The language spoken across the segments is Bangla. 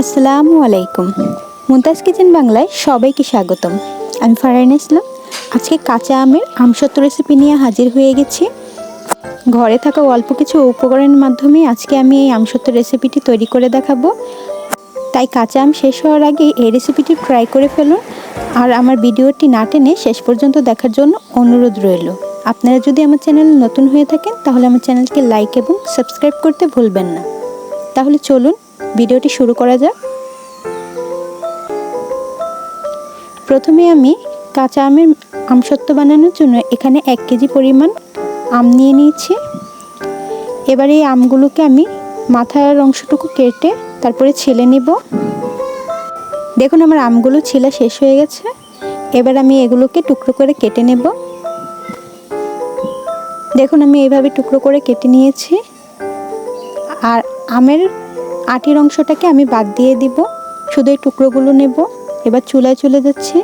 আসসালামু আলাইকুম। মুমতাজ কিচেন বাংলায় সবাইকে স্বাগতম। আমি ফারহান ইসলাম। আজকে কাঁচা আমের আমসত্ব রেসিপি নিয়ে হাজির হয়ে গেছি। ঘরে থাকা অল্প কিছু উপকরণের মাধ্যমে আজকে আমি এই আমসত্ব রেসিপিটি তৈরি করে দেখাবো। তাই কাঁচা আম শেষ হওয়ার আগে এই রেসিপিটি ট্রাই করে ফেলুন। আর আমার ভিডিওটি না টেনে শেষ পর্যন্ত দেখার জন্য অনুরোধ রইল। আপনারা যদি আমার চ্যানেল নতুন হয়ে থাকেন, তাহলে আমার চ্যানেলকে লাইক এবং সাবস্ক্রাইব করতে ভুলবেন না। তাহলে চলুন ভিডিওটি শুরু করা যাক। প্রথমে আমি কাঁচা আমের আমসত্ব বানানোর জন্য এখানে এক কেজি পরিমাণ আম নিয়ে নিয়েছি। এবার এই আমগুলোকে আমি মাথার অংশটুকু কেটে তারপরে ছেলে নিব। দেখুন আমার আমগুলো ছেলা শেষ হয়ে গেছে। এবার আমি এগুলোকে টুকরো করে কেটে নেব। দেখুন আমি এইভাবে টুকরো করে কেটে নিয়েছি। আর আমের আটির অংশটাকে আমি বাদ দিয়ে দিব। শুধু এই টুকরোগুলো নেব। এবার চুলায় চলে যাচ্ছি।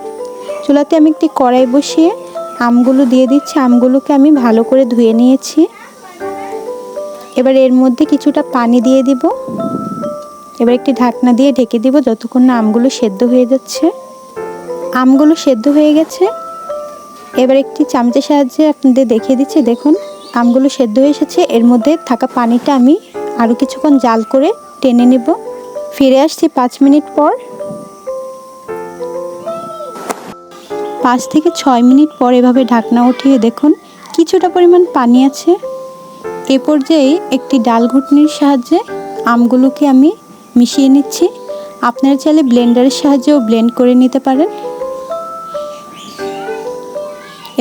চুলাতে আমি একটি কড়াই বসিয়ে আমগুলো দিয়ে দিচ্ছি। আমগুলোকে আমি ভালো করে ধুয়ে নিয়েছি। এবার এর মধ্যে কিছুটা পানি দিয়ে দিব। এবার একটি ঢাকনা দিয়ে ঢেকে দিব যতক্ষণ না আমগুলো সেদ্ধ হয়ে যাচ্ছে। আমগুলো সেদ্ধ হয়ে গেছে। এবার একটি চামচের সাহায্যে আপনাদের দেখিয়ে দিচ্ছি। দেখুন, আমগুলো সেদ্ধ হয়ে এসেছে। এর মধ্যে থাকা পানিটা আমি আরও কিছুক্ষণ জাল করে টেনে নেব। ফিরে আসছি পাঁচ মিনিট পর। পাঁচ থেকে ছয় মিনিট পর এভাবে ঢাকনা উঠিয়ে দেখুন, কিছুটা পরিমাণ পানি আছে। এ পর্যায়ে একটি ডাল ঘুটনির সাহায্যে আমগুলোকে আমি মিশিয়ে নিচ্ছি। আপনারা চাইলে ব্লেন্ডারের সাহায্যেও ব্লেন্ড করে নিতে পারেন।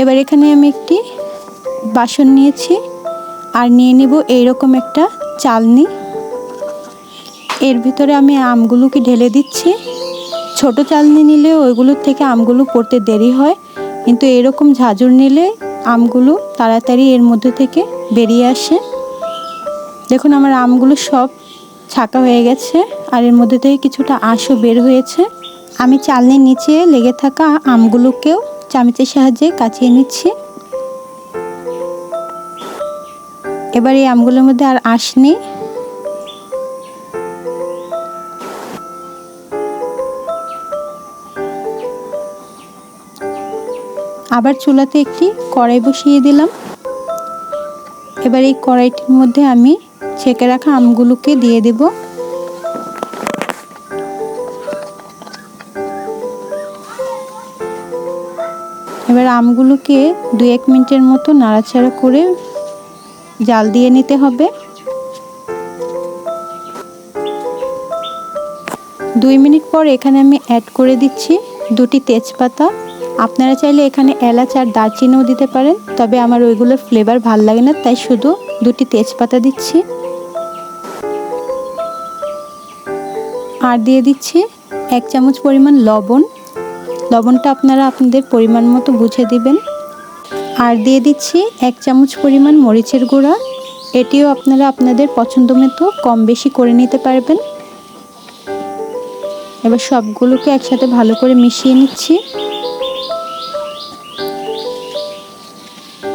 এবার এখানে আমি একটি বাসন নিয়েছি। আর নিয়ে নেব এইরকম একটা চালনি। এর ভিতরে আমি আমগুলোকে ঢেলে দিচ্ছি। ছোট চালনি নিলে ওইগুলোর থেকে আমগুলো পড়তে দেরি হয়। কিন্তু এরকম ঝাঁঝুর নিলে আমগুলো তাড়াতাড়ি এর মধ্যে থেকে বেরিয়ে আসে। দেখুন আমার আমগুলো সব ছাকা হয়ে গেছে আর এর মধ্যে থেকে কিছুটা আঁশও বের হয়েছে। আমি চালনির নিচে লেগে থাকা আমগুলোকেও চামচের সাহায্যে কাচিয়ে নিচ্ছি। এবার এই আমগুলোর মধ্যে আর আঁশ নেই। আবার চুলাতে একটি কড়াই বসিয়ে দিলাম। এবার এই কড়াইটির মধ্যে আমি ছেঁকে রাখা আমগুলোকে দিয়ে দেব। এবার আমগুলোকে দু এক মিনিটের মতো নাড়াচাড়া করে জাল দিয়ে নিতে হবে। দুই মিনিট পর এখানে আমি অ্যাড করে দিচ্ছি দুটি তেজপাতা। আপনারা চাইলে এখানে এলাচ আর দারচিনিও দিতে পারেন, তবে আমার ওইগুলোর ফ্লেভার ভালো লাগে না, তাই শুধু দুটি তেজপাতা দিচ্ছি। আর দিয়ে দিচ্ছি এক চামচ পরিমাণ লবণ। লবণটা আপনারা আপনাদের পরিমাণ মতো বুঝে দিবেন। আর দিয়ে দিচ্ছি এক চামচ পরিমাণ মরিচের গুঁড়া। এটিও আপনারা আপনাদের পছন্দ মতো কম বেশি করে নিতে পারবেন। এবার সবগুলোকে একসাথে ভালো করে মিশিয়ে নিচ্ছি।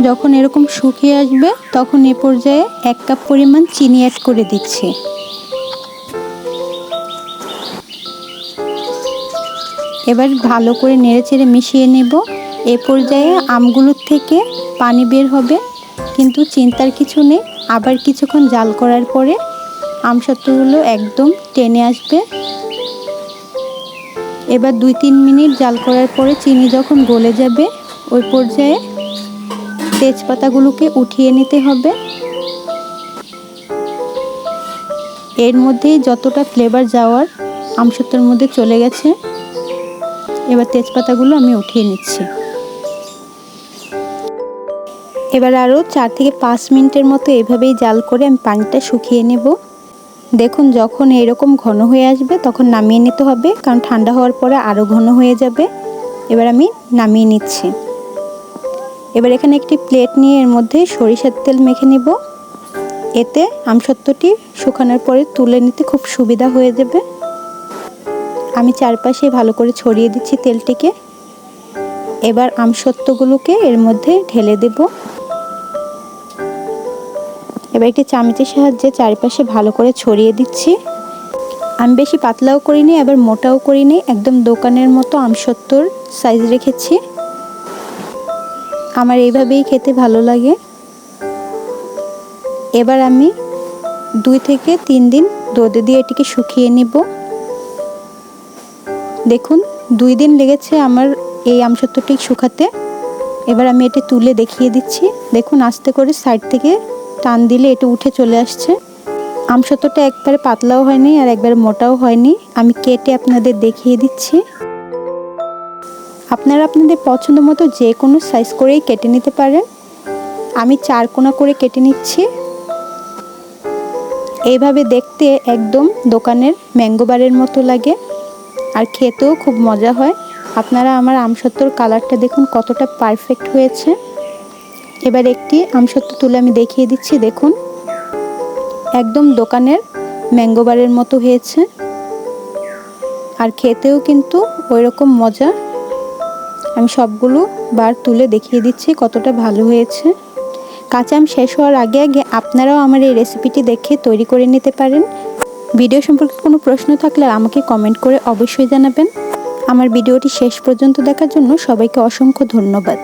যখন এরকম শুকিয়ে আসবে, তখন এ পর্যায়ে এক কাপ পরিমাণ চিনি অ্যাড করে দিচ্ছি। এবার ভালো করে নেড়ে চেড়ে মিশিয়ে নেব। এ পর্যায়ে আমগুলোর থেকে পানি বের হবে, কিন্তু চিন্তার কিছু নেই। আবার কিছুক্ষণ জাল করার পরে আমসত্ত্বগুলো একদম টেনে আসবে। এবার দুই তিন মিনিট জাল করার পরে চিনি যখন গলে যাবে, ওই পর্যায়ে তেজপাতাগুলোকে উঠিয়ে নিতে হবে। এর মধ্যেই যতটা ফ্লেভার যাওয়ার আমসত্বর মধ্যে চলে গেছে, এবার তেজপাতাগুলো আমি উঠিয়ে নিচ্ছি। এবার আরও চার থেকে পাঁচ মিনিটের মতো এভাবেই জাল করে আমি পানিটা শুকিয়ে নেব। দেখুন, যখন এরকম ঘন হয়ে আসবে, তখন নামিয়ে নিতে হবে, কারণ ঠান্ডা হওয়ার পরে আরও ঘন হয়ে যাবে। এবার আমি নামিয়ে নিচ্ছি। এবার এখানে একটি প্লেট নিয়ে এর মধ্যে সরিষার তেল মেখে নিব। এতে আমসত্ত্বটি শুকানোর পরে তুলে নিতে খুব সুবিধা হয়ে যাবে। আমি চারপাশে ভালো করে ছড়িয়ে দিচ্ছি তেলটিকে। এবার আমসত্ত্বগুলোকে এর মধ্যে ঢেলে দেব। এবার একটি চামচের সাহায্যে চারপাশে ভালো করে ছড়িয়ে দিচ্ছি। আমি বেশি পাতলাও করিনি, আবার মোটাও করিনি। একদম দোকানের মতো আমসত্তর সাইজ রেখেছি। আমার এইভাবেই খেতে ভালো লাগে। এবার আমি দুই থেকে তিন দিন রোদে দিয়ে এটিকে শুকিয়ে নিব। দেখুন, দুই দিন লেগেছে আমার এই আমসত্বটি শুকাতে। এবার আমি এটি তুলে দেখিয়ে দিচ্ছি। দেখুন, আস্তে করে সাইড থেকে টান দিলে এটি উঠে চলে আসছে। আমসত্বটা একবারে পাতলাও হয়নি আর একবারে মোটাও হয়নি। আমি কেটে আপনাদের দেখিয়ে দিচ্ছি। আপনারা আপনাদের পছন্দ মতো যে কোনো সাইজ করেই কেটে নিতে পারেন। আমি চার কোনা করে কেটে নিচ্ছি। এইভাবে দেখতে একদম দোকানের ম্যাঙ্গো বারের মতো লাগে। আর খেতেও খুব মজা হয়। আপনারা আমার আমসত্তর কালারটা দেখুন, কতটা পারফেক্ট হয়েছে। এবার একটি আমসত্ব তুলে আমি দেখিয়ে দিচ্ছি, দেখুন। একদম দোকানের ম্যাঙ্গো বারের মতো হয়েছে। আর খেতেও কিন্তু ওই রকম মজা। আমি সবগুলো বার তুলে দেখিয়ে দিচ্ছি কতটা ভালো হয়েছে। কাঁচা আম শেষ হওয়ার আগে আগে আপনারাও আমার এই রেসিপিটি দেখে তৈরি করে নিতে পারেন। ভিডিও সম্পর্কে কোনো প্রশ্ন থাকলে আমাকে কমেন্ট করে অবশ্যই জানাবেন। আমার ভিডিওটি শেষ পর্যন্ত দেখার জন্য সবাইকে অসংখ্য ধন্যবাদ।